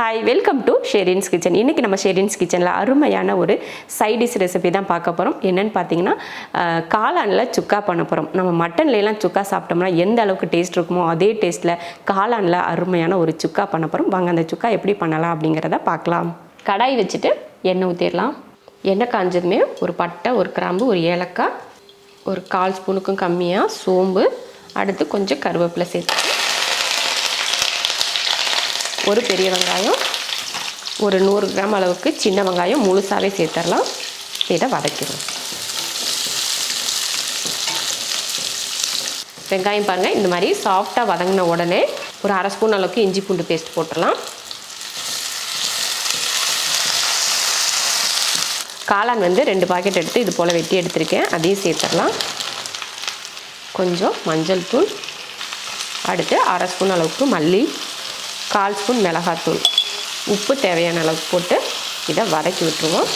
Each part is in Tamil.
Hi welcome to Sherin's kitchen இன்றைக்கி நம்ம ஷெரின்ஸ் கிச்சனில் அருமையான ஒரு சைடிஷ் ரெசிபி தான் பார்க்க போகிறோம் என்னென்னு பார்த்தீங்கன்னா காளானில் சுக்கா பண்ண போகிறோம் நம்ம மட்டன்லாம் சுக்கா சாப்பிட்டோம்னா எந்த அளவுக்கு டேஸ்ட் இருக்குமோ அதே டேஸ்ட்டில் காளானில் அருமையான ஒரு சுக்கா பண்ண போகிறோம் வாங்க அந்த சுக்கா எப்படி பண்ணலாம் அப்படிங்கிறத பார்க்கலாம். கடாய் வச்சுட்டு எண்ணெய் ஊற்றிடலாம் எண்ணெய் காஞ்சதுமே ஒரு பட்டை ஒரு கிராம்பு ஒரு ஏலக்காய் ஒரு கால் ஸ்பூனுக்கும் கம்மியாக சோம்பு அடுத்து கொஞ்சம் கருவேப்பிலை சேர்த்து ஒரு பெரிய வெங்காயம் ஒரு நூறு கிராம் அளவுக்கு சின்ன வெங்காயம் முழுசாகவே சேர்த்துடலாம் இதை வதக்கிடுவோம் வெங்காயம் பாருங்கள் இந்த மாதிரி சாஃப்டாக வதங்கின உடனே ஒரு அரை ஸ்பூன் அளவுக்கு இஞ்சி பூண்டு பேஸ்ட் போட்டுடலாம். காளான் வந்து ரெண்டு பாக்கெட் எடுத்து இது போல் வெட்டி எடுத்திருக்கேன் அதையும் சேர்த்துடலாம் கொஞ்சம் மஞ்சள் தூள் அடுத்து அரை ஸ்பூன் அளவுக்கு மல்லி கால் ஸ்பூன் மிளகாத்தூள் உப்பு தேவையான அளவுக்கு போட்டு இதை வதக்கி விட்டுருவோம்.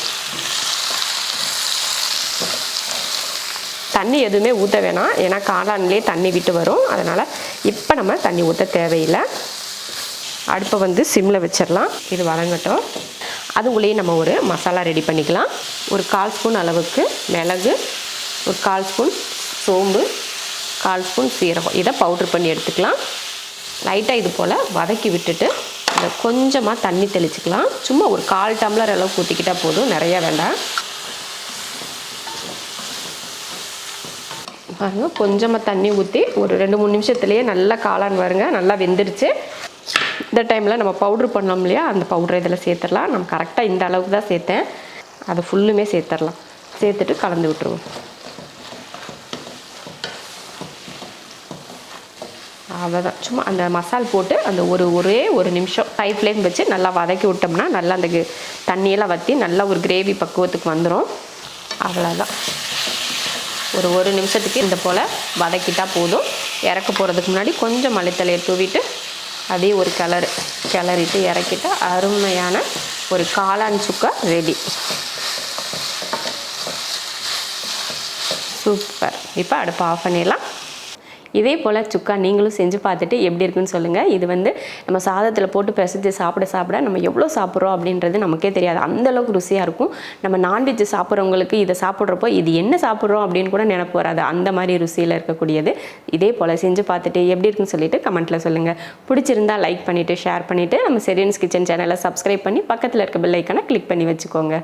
தண்ணி எதுவுமே ஊற்ற வேணாம். ஏன்னா காளான்லேயே தண்ணி விட்டு வரும். அதனால் இப்போ நம்ம தண்ணி ஊற்ற தேவையில்லை. அடுப்பை வந்து சிம்மில் வச்சிடலாம். இது வதங்கட்டும். அதுக்குள்ளேயே நம்ம ஒரு மசாலா ரெடி பண்ணிக்கலாம். ஒரு கால் ஸ்பூன் அளவுக்கு மிளகு ஒரு கால் ஸ்பூன் சோம்பு கால் ஸ்பூன் சீரகம். இதை பவுட்ரு பண்ணி எடுத்துக்கலாம். லைட்டாக இது போல் வதக்கி விட்டுட்டு இதை கொஞ்சமாக தண்ணி தெளிச்சுக்கலாம். சும்மா ஒரு கால் டம்ளர் அளவு ஊற்றிக்கிட்டால் போதும். நிறைய வேண்டாம். பாருங்கள் கொஞ்சமாக தண்ணி ஊற்றி ஒரு ரெண்டு மூணு நிமிஷத்துலேயே நல்லா காளான் வருங்க நல்லா வெந்துடுச்சு. இந்த டைமில் நம்ம பவுட்ரு பண்ணோம் இல்லையா அந்த பவுட்ரு இதில் சேர்த்துடலாம். நம்ம கரெக்டாக இந்த அளவுக்கு தான் சேர்த்தேன். அதை ஃபுல்லுமே சேர்த்துடலாம். சேர்த்துட்டு கலந்து விட்டுருவோம். அவ்வளோதான் சும்மா அந்த மசால் போட்டு அந்த ஒரு ஒரே ஒரு நிமிஷம் ஹை ஃப்ளேம் வச்சு நல்லா வதக்கி விட்டோம்னா நல்லா அந்த தண்ணியெல்லாம் வற்றி நல்லா ஒரு கிரேவி பக்குவத்துக்கு வந்துடும் அவ்வளோதான் ஒரு ஒரு நிமிஷத்துக்கு இந்த போல் வதக்கிட்டால் போதும். இறக்க போகிறதுக்கு முன்னாடி கொஞ்சம் மல்லித்தலையை தூவிட்டு அதே ஒரு கிளறு கிளறிட்டு இறக்கிட்டா அருமையான ஒரு காளான் சுக்கா ரெடி சூப்பர். இப்போ அடுப்பை ஆஃப் பண்ணிடலாம். இதே போல் சுக்கா நீங்களும் செஞ்சு பார்த்துட்டு எப்படி இருக்குன்னு சொல்லுங்கள் இது வந்து நம்ம சாதத்தில் போட்டு பிசைஞ்சு சாப்பிட சாப்பிட நம்ம எவ்வளோ சாப்பிட்றோம் அப்படின்றது நமக்கே தெரியாது. அந்தளவுக்கு ருசியாக இருக்கும். நம்ம நான்வெஜ் சாப்பிட்றவங்களுக்கு இதை சாப்பிட்றப்போ இது என்ன சாப்பிட்றோம் அப்படின்னு கூட நினைப்பு வராது. அந்த மாதிரி ருசியில் இருக்கக்கூடியது. இதே போல் செஞ்சு பார்த்துட்டு எப்படி இருக்குன்னு சொல்லிட்டு கமெண்ட்டில் சொல்லுங்கள் பிடிச்சிருந்தா லைக் பண்ணிவிட்டு ஷேர் பண்ணிவிட்டு நம்ம செரியன்ஸ் கிச்சன் சேனலை சப்ஸ்கிரைப் பண்ணி பக்கத்தில் இருக்க பெல் ஐக்கனை கிளிக் பண்ணி வச்சுக்கோங்க.